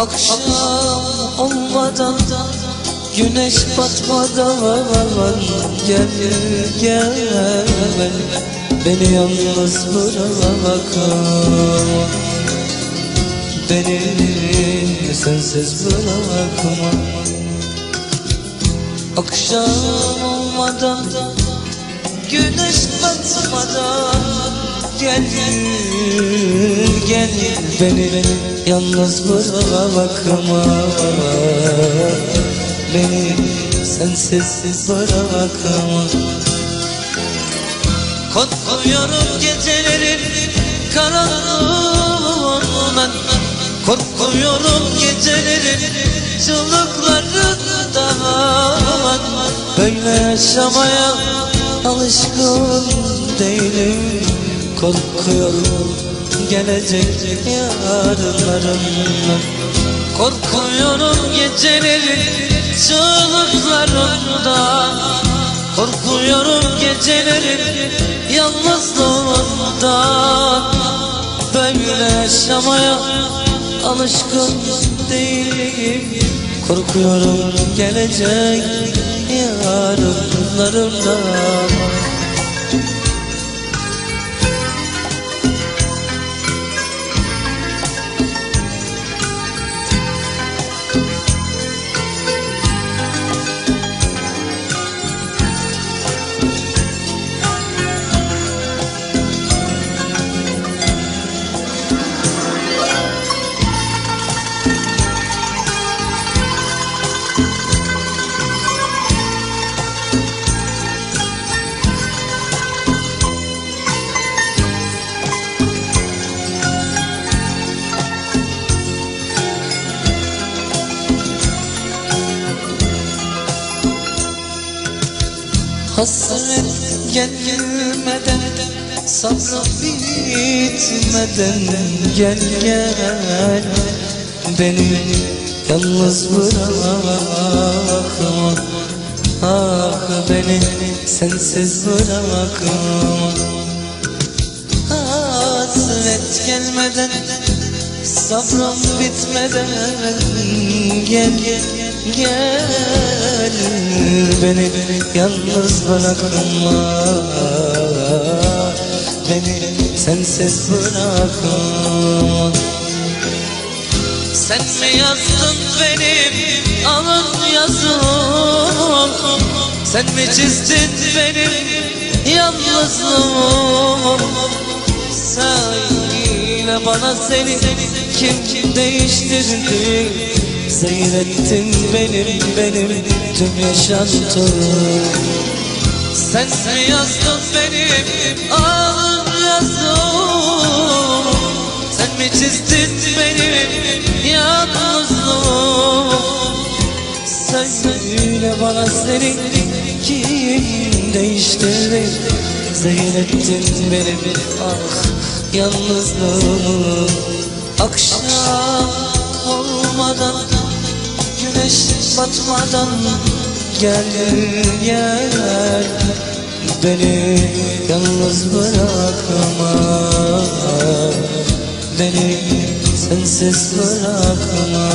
Akşam olmadan Güneş batmadan Gel gel. Beni yalnız bırakma. Beni sensiz bırakma. Akşam olmadan Güneş batmadan Gel gel beni yalnız bırakma Beni. Sensiz bırakma. Korkuyorum gecelerin karanlığından Korkuyorum gecelerin çığlıklarından Böyle yaşamaya alışkın değilim. Korkuyorum gelecek yarınlarımdan Korkuyorum gecelerin çığlıklarından Korkuyorum gecelerin yalnızlığından Böyle yaşamaya alışkın değilim. Korkuyorum gelecek yarınlarımdan Hasret gelmeden Sabrım bitmeden Gel gel. Beni yalnız bırakma. Ah beni sensiz bırakma. Hasret gelmeden Sabrım bitmeden Gel gel gel. Beni yalnız bırakma. Beni sensiz bırakma. Sen mi yazdın benim alın yazım? Sen mi çizdin benim yalnızlığımı Söyle bana seni kim kim değiştirdi Seyrettin benim benim tüm yaşantımı. Sen mi yazdın benim alın yazım Sen mi çizdin benim yalnızlığımı? Söyle bana seni kim değiştirdi Zehrettin benim ah yalnızlığımı. Akşam olmadan Güneş batmadan Gel gel. Beni yalnız bırakma. Beni sensiz bırakma